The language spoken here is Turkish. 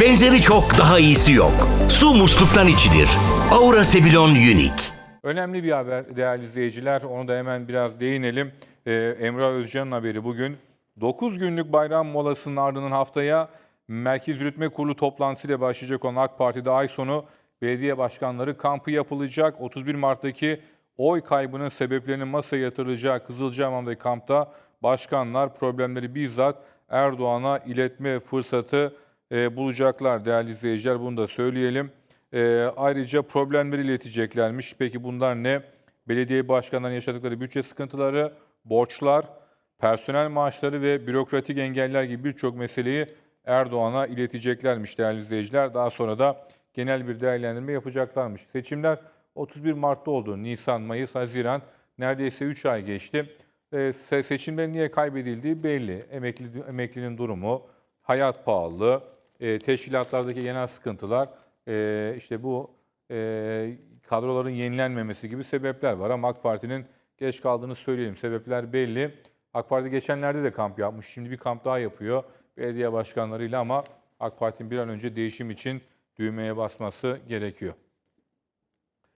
Benzeri çok daha iyisi yok. Su musluktan içilir. Aura Sebilon Unique. Önemli bir haber değerli izleyiciler. Onu da hemen biraz değinelim. Ee, Emrah Özcan'ın haberi bugün. 9 günlük bayram molasının ardından haftaya Merkez Yürütme Kurulu toplantısıyla başlayacak olan AK Parti'de ay sonu belediye başkanları kampı yapılacak. 31 Mart'taki oy kaybının sebeplerinin masaya yatırılacağı Kızılcahamam'daki kampta başkanlar problemleri bizzat Erdoğan'a iletme fırsatı e, bulacaklar değerli izleyiciler. Bunu da söyleyelim. E, ayrıca problemleri ileteceklermiş. Peki bunlar ne? Belediye başkanlarının yaşadıkları bütçe sıkıntıları, borçlar, personel maaşları ve bürokratik engeller gibi birçok meseleyi Erdoğan'a ileteceklermiş değerli izleyiciler. Daha sonra da genel bir değerlendirme yapacaklarmış. Seçimler 31 Mart'ta oldu. Nisan, Mayıs, Haziran neredeyse 3 ay geçti. E, se- seçimlerin niye kaybedildiği belli. Emekli, emeklinin durumu, hayat pahalılığı, e, teşkilatlardaki genel sıkıntılar, e, işte bu e, kadroların yenilenmemesi gibi sebepler var. Ama AK Parti'nin geç kaldığını söyleyelim. Sebepler belli. AK Parti geçenlerde de kamp yapmış. Şimdi bir kamp daha yapıyor belediye başkanlarıyla ama AK Parti'nin bir an önce değişim için düğmeye basması gerekiyor.